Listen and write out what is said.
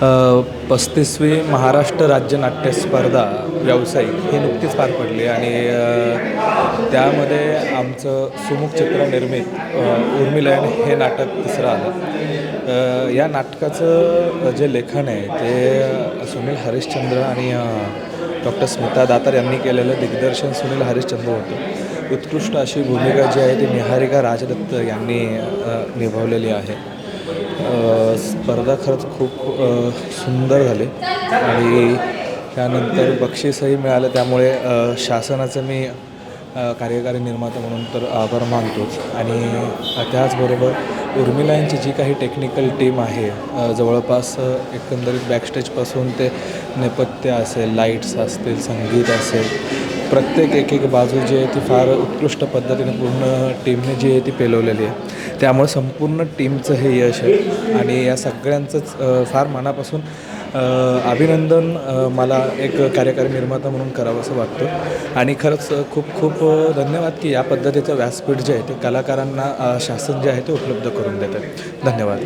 पस्तीसवी महाराष्ट्र राज्य नाट्य स्पर्धा व्यावसायिक ही नुकतीच पार पडली आणि त्यामध्ये आमचं सुमुख चित्र निर्मित अ, उर्मिलयन हे नाटक तिसरं आलं. या नाटकाचं जे लेखन आहे ते सुनील हरिश्चंद्र आणि डॉक्टर स्मिता दातार यांनी केलेलं दिग्दर्शन सुनील हरिश्चंद्र होतं. उत्कृष्ट अशी भूमिका जी आहे ती निहारिका राजदत्त यांनी निभावलेली आहे. स्पर्धा खरंच खूप सुंदर झाली. आणि त्यानंतर बक्षीसही मिळालं. त्यामुळे शासनाचं मी कार्यकारी निर्माता म्हणून तर आभार मानतोच आणि त्याचबरोबर उर्मिला यांची जी काही टेक्निकल टीम आहे जवळपास एकंदरीत बॅकस्टेजपासून ते नेपथ्य असेल लाईट्स असतील संगीत असेल प्रत्येक एक एक बाजू जी आहे ती फार उत्कृष्ट पद्धतीने पूर्ण टीमने जी आहे ती पेलवलेली आहे. त्यामुळे संपूर्ण टीमचं हे यश आहे. आणि या सगळ्यांचंच फार मनापासून अभिनंदन मला एक कार्यकारी निर्माता म्हणून करावं असं वाटतं. आणि खरंच खूप खूप धन्यवाद की या पद्धतीचं व्यासपीठ जे आहे ते कलाकारांना शासन जे आहे ते उपलब्ध करून देतं धन्यवाद.